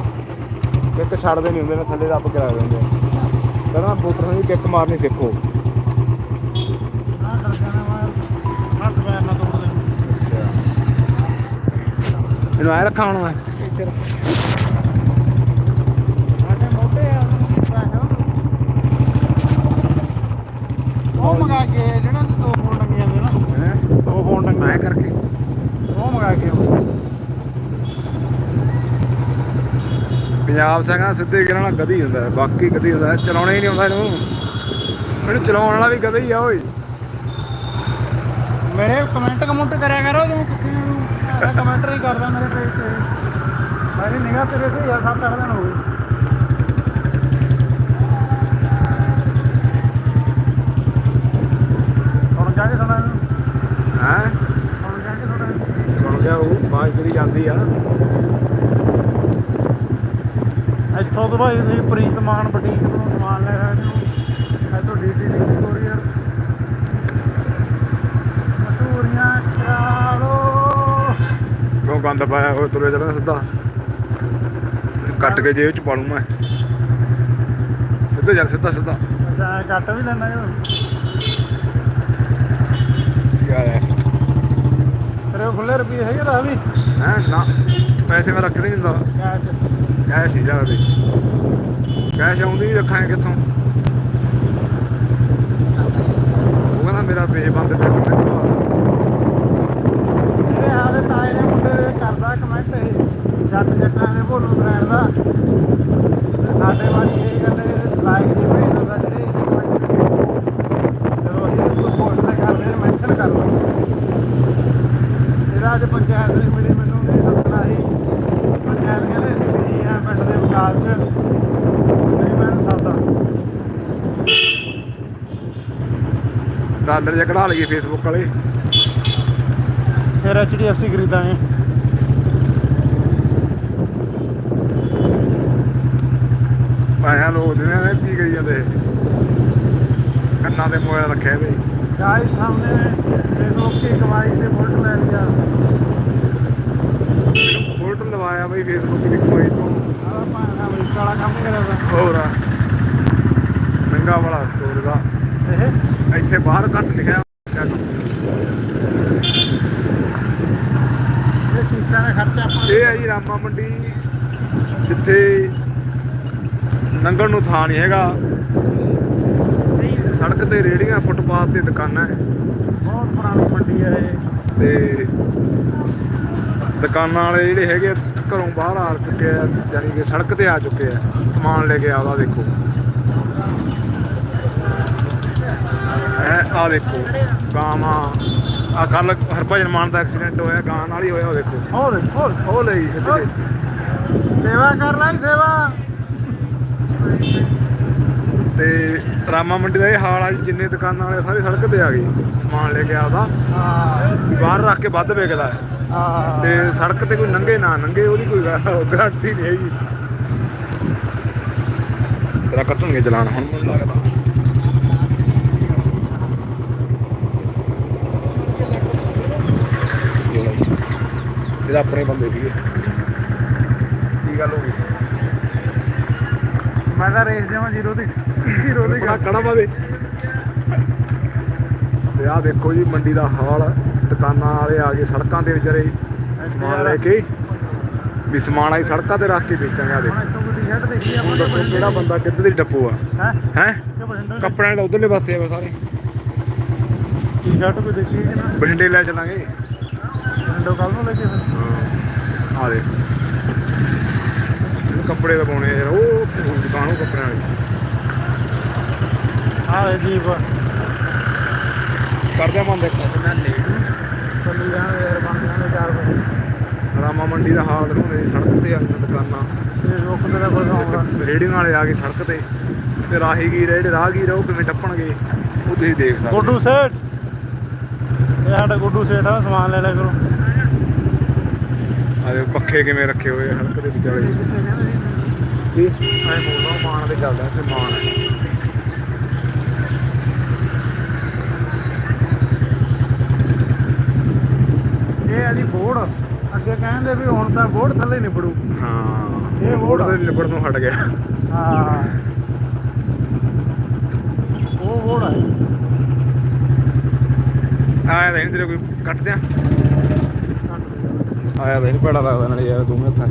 Kick ਛੱਡਦੇ ਨਹੀਂ ਹੁੰਦੇ ਨੇ ਥੱਲੇ ਦੱਬ ਕੇ ਰੱਖ ਦਿੰਦੇ ਕਹਿੰਦਾ ਮੋਟਰਸਾਈਕਲ ਦੀ ਕਿੱਕ ਮਾਰਨੀ ਸਿੱਖੋ। ਕਰ ਨਾ ਦੇ ਇਹਨੂੰ ਐ ਰੱਖਾਂ ਹੁਣ ਮੈਂ। ਉਹ ਮੰਗਾ ਕੇ ਜਿਹੜਾ ਤੇ ਦੋ ਫੋਨ ਟੰਗੀਆਂ ਨੇ ਨਾ। ਹੈ? ਦੋ ਫੋਨ ਐ ਟੰਗੀਆਂ ਕਰਕੇ। ਉਹ ਮੰਗਾ ਕੇ ਪੰਜਾਬ ਸਿੰਘਾਂ ਸਿੱਧੇ ਗਿਰਾਂ ਨਾਲ ਗਧੀ ਹੁੰਦਾ ਬਾਕੀ ਗਧੀ ਹੁੰਦਾ ਚਲਾਉਣਾ ਹੀ ਨਹੀਂ ਆਉਂਦਾ ਇਹਨੂੰ। ਇਹਨੂੰ ਚਲਾਉਣ ਵਾਲਾ ਵੀ ਹੀ ਆ ਓਏ। ਮੇਰੇ ਕਮੈਂਟ ਕਮੈਂਟ ਕਰਿਆ ਕਰੋ ਤੂੰ ਕਿਸੇ ਨੂੰ ਮੈਂ ਕਮੈਂਟਰ ਹੀ ਕਰਦਾ ਮੇਰੇ ਪੇਜ ਤੇ। ਮੇਰੀ ਨਿਗਾਹ ਤੇਰੇ ਤੇ ਯਾਰ ਸੱਤ ਅੱਠ ਦਿਨ ਹੋ ਗਏ। ਸੁਣਾ ਗਿਆ ਉਹ ਬਾਜ ਕਰੀ ਜਾਂਦੀ ਆ। ਇੱਥੋਂ ਤੋਂ ਭਾਈ ਤੁਸੀਂ ਪ੍ਰੀਤਮਾਨ ਬੁਟੀਕ ਤੋਂ ਸਮਾਨ ਲੈ ਸਕਦੇ ਹੋ ਇੱਥੋਂ ਡੀਟੀ ਦੀ ਕੋਰੀਅਰ ਮਸ਼ਹੂਰੀਆਂ ਕਰਾ ਲੋ ਕਿਉਂ ਗੰਦ ਪਾਇਆ ਹੋਇਆ ਤੁਰੇ ਚੱਲਣਾ ਸਿੱਧਾ? ਕੱਟ ਕੇ ਜੇਬ ਚ ਪਾ ਲੂੰ ਮੈਂ। ਸਿੱਧਾ ਚੱਲ ਸਿੱਧਾ ਸਿੱਧਾ। ਜਾਂ ਕੱਟ ਵੀ ਲੈਣਾ ਜੋ ਕੀ ਆਇਆ? ਖੁੱਲੇ ਰੁਪਏ ਹੈਗੇ ਤਾਂ ਵੀ। ਹੈ ਨਾ ਪੈਸੇ ਮੈਂ ਰੱਖ ਨਹੀਂ ਦਿੰਦਾ ਕੈਸ਼ ਕੈਸ਼ ਹੀ ਜ਼ਿਆਦਾ ਦੇ। ਕੈਸ਼ ਆਉਂਦੀ ਨਹੀਂ ਰੱਖਾਂਗੇ ਕਿੱਥੋਂ? ਉਹ ਕਹਿੰਦਾ ਮੇਰਾ ਪੇਜ ਬੰਦ ਕਰ ਦੇ ਜਿਹੜੇ ਆਲੇ ਤਾਏ ਦੇ ਮੁੰਡੇ ਦੇ ਕਰਦਾ ਕਮੈਂਟ ਇਹ ਜੱਟ ਜੱਟਾਂ ਦੇ ਭੋਲੂ ਬ੍ਰਾਂਡ ਦਾ ਤੇ ਸਾਡੇ ਵਾਲੀ ਇਹ ਕਹਿੰਦੇ ਲਾਈਕ ਨਹੀਂ ਭੇਜ ਦਿੰਦਾ ਜਿਹੜੇ comment ਜਦੋਂ ਅਸੀਂ ਕੋਈ ਪੋਸਟ ਤੇ ਕਰਦੇ ਮੈਂਸ਼ਨ ਕਰ ਲਓ ਇਹਦਾ ਅੱਜ ਪੰਚਾਇਤ ਦੀ ਮਿਲੀ ਮੈਨੂੰ ਨਹੀਂ ਦੱਸਣਾ ਸੀ। ਪੰਚਾਇਤ ਕਹਿੰਦੇ ਅਸੀਂ ਬਿਜ਼ੀ ਆ ਪਿੰਡ ਦੇ ਵਿਕਾਸ 'ਚ ਨਹੀਂ ਮੈਂ ਦੱਸਦਾ। ਡਾਲਰ ਜਿਹਾ ਕਢਾ ਲਈਏ ਫੇਸਬੁੱਕ ਵਾਲੇ। ਫਿਰ HDFC ਖਰੀਦਾਂਗੇ। ਪਾਇਆ ਲੋਕ ਦਿਨੇ ਨੇ ਕੀ ਕਰੀ ਜਾਂਦੇ ਕੰਨਾਂ ਤੇ ਮੋਬਾਈਲ ਰੱਖਿਆ ਤੇ गाइस हमने फेसबुक की कमाई से वोट ले लिया ਬੁਲਟ ਲਵਾਇਆ ਬਈ ਫੇਸਬੁੱਕ ਦੀ ਕਮਾਈ ਤੋਂ अब पाना भाई काला काम नहीं करेगा ਹੋਰ ਆ ਮਹਿੰਗਾ ਵਾਲਾ ਸਟੋਰ ਦਾ ਇਹ ਇੱਥੇ ਬਾਹਰ ਘੱਟ ਲਿਖਿਆ ਇਹ ਸੀਸਾ ਦਾ ਖਰਚਾ ਆਪਾਂ ਇਹ ਹੈ ਜੀ ਰਾਮਾ ਮੰਡੀ ਜਿੱਥੇ ਲੰਘਣ ਨੂੰ ਥਾਂ ਨਹੀਂ ਹੈਗਾ ਸੜਕ ਤੇ ਰੇੜੀਆਂ ਫੁੱਟਪਾਥ ਤੇ ਦੁਕਾਨਾਂ ਹੈ ਬਹੁਤ ਪੁਰਾਣੀ ਮੰਡੀ ਹੈ ਇਹ। ਤੇ ਦੁਕਾਨਾਂ ਵਾਲੇ ਜਿਹੜੇ ਹੈਗੇ ਘਰੋਂ ਬਾਹਰ ਆ ਚੁੱਕੇ ਆ ਯਾਨੀ ਕਿ ਸੜਕ ਤੇ ਆ ਚੁੱਕੇ ਆ। ਸਮਾਨ ਲੈ ਕੇ ਆਵਾ ਦੇਖੋ। ਆ ਦੇਖੋ ਗਾਵਾਂ। ਆ ਕੱਲ ਹਰਭਜਨ ਮਾਨ ਦਾ ਐਕਸੀਡੈਂਟ ਹੋਇਆ ਗਾਂ ਨਾਲ ਹੀ ਹੋਇਆ ਉਹ ਦੇਖੋ। ਹੋਰ ਹੋਰ ਉਹ ਲਈ ਸੇਵਾ ਕਰ ਲੈ ਸੇਵਾ। ਤੇ ਰਾਮਾ ਮੰਡੀ ਦਾ ਇਹ ਹਾਲ ਆ ਜੀ, ਜਿੰਨੇ ਦੁਕਾਨਾਂ ਵਾਲੇ ਸਾਰੇ ਸੜਕ ਤੇ ਆ ਗਏ। ਸਮਾਨ ਲੈ ਕੇ ਹਾਂ। ਬਾਹਰ ਰੱਖ ਕੇ ਵੱਧ ਵੇਚਦਾ ਹੈ। ਹਾਂ। ਤੇ ਸੜਕ ਤੇ ਕੋਈ ਨੰਗੇ ਨਾ ਨੰਗੇ ਉਹਦੀ ਕੋਈ ਗਾਰੰਟੀ ਨਹੀਂ ਹੈਗੀ। ਤੇਰਾ ਕੱਟਣਗੇ ਚਲਾਨ ਹੁਣ। ਮੈਨੂੰ ਲੱਗਦਾ ਇਹਦਾ ਆਪਣੇ ਬੰਦੇ ਸੀਗੇ। ਕੀ ਗੱਲ ਹੋ ਗਈ? ਮੈਂ ਤਾਂ ਰੇਸ ਦੇਵਾਂ ਜ਼ੀਰੋ ਦੀ ਜ਼ੀਰੋ ਦੀ ਬੜਾ ਕੜਾ ਬਾਦੇ ਤੇ ਆਹ ਦੇਖੋ ਜੀ ਮੰਡੀ ਦਾ ਹਾਲ ਦੁਕਾਨਾਂ ਵਾਲੇ ਆ ਗਏ ਸੜਕਾਂ ਤੇ ਵਿਚਾਰੇ। ਸਮਾਨ ਲੈ ਕੇ। ਵੀ ਸਮਾਨ ਆਈ ਸੜਕਾਂ ਤੇ ਰੱਖ ਕੇ ਵੇਚਾਂਗੇ ਆ ਦੇਖੋ। ਦੇਖੀ ਦੱਸੋ ਕਿਹੜਾ ਬੰਦਾ ਕਿੱਧਰ ਦੀ ਟੱਪੂ ਆ? ਹੈ? ਕੱਪੜਿਆਂ ਦਾ ਉਧਰਲੇ ਪਾਸੇ ਆ ਸਾਰੇ। ਟੀ-ਸ਼ਰਟ ਕੋਈ ਦੇਖੀ ਕਿ ਨਾ। ਬਠਿੰਡੇ ਲੈ ਚੱਲਾਂਗੇ। ਬਠਿੰਡੇ ਕੱਲ ਨੂੰ ਲੈ ਕੇ ਫਿਰ ਆ ਦੇ ਕੱਪੜੇ ਦਾ ਪਾਉਣੇ ਆ ਯਾਰ ਉਹ ਦੁਕਾਨ ਉਹ ਕੱਪੜਿਆਂ ਵਾਲੀ। ਆਹ ਇਹ ਜੀਪ ਕਰਦੇ ਆ ਬੰਦ ਇੱਕ। ਮੈਂ ਲੇਟ ਚੱਲੀ ਜਾਣਾ ਯਾਰ ਬਣ ਜਾਣਾ 4 ਵਜੇ ਰਾਮਾ ਮੰਡੀ ਦਾ ਹਾਲ ਜੀ, ਸੜਕ ਤੇ ਆ ਦੁਕਾਨਾਂ। ਤੇ ਰੁਕ ਤੇ ਕੋਈ ਆਉਂਦਾ ਰੇੜੀਆਂ ਵਾਲੇ ਆ ਗਏ ਸੜਕ ਤੇ। ਤੇ ਰਾਹੀਗੀਰ ਆ ਜਿਹੜੇ ਰਾਹਗੀਰ ਆ ਉਹ ਕਿਵੇਂ ਟੱਪਣਗੇ? ਉਹ ਤੁਸੀਂ ਦੇਖ ਸਕਦੇ ਗੁੱਡੂ ਸੇਠ। ਇਹ ਸਾਡਾ ਗੁੱਡੂ ਸੇਠ ਆ ਸਮਾਨ ਲੈ ਲਿਆ ਕਰੋ। ਆ ਦੇਖੋ ਪੱਖੇ ਕਿਵੇਂ ਰੱਖੇ ਹੋਏ ਆ ਸੜਕ ਦੇ ਵਿਚਾਲੇ। ਕੀ ਐ ਮੋੜਾ ਮਾਨ ਤੇ ਚੱਲਦਾ ਤੇ ਮਾਨ ਹੈ। ਇਹ ਆ ਜੀ ਬੋੜ। ਅੱਗੇ ਕਹਿੰਦੇ ਵੀ ਹੁਣ ਤਾਂ ਬੋੜ ਥੱਲੇ ਨਹੀਂ ਪੜੂ ਹਾਂ ਇਹ ਬੋੜ ਬੋੜ। ਦੇ ਲਿਬੜ ਤੋਂ ਹਟ ਗਿਆ। ਹਾਂ। ਉਹ ਬੋੜ ਹੈ। ਆਇਆ ਤਾਂ ਨਹੀਂ ਤੇਰੇ ਕੋਈ ਕੱਟ ਦਿਆਂ। ਦੇ। ਆਇਆ ਤਾਂ ਨਹੀਂ ਪੜਾ ਲੱਗਦਾ ਨਾਲੇ ਯਾਰ ਦੋਵੇਂ ਹੱਥਾਂ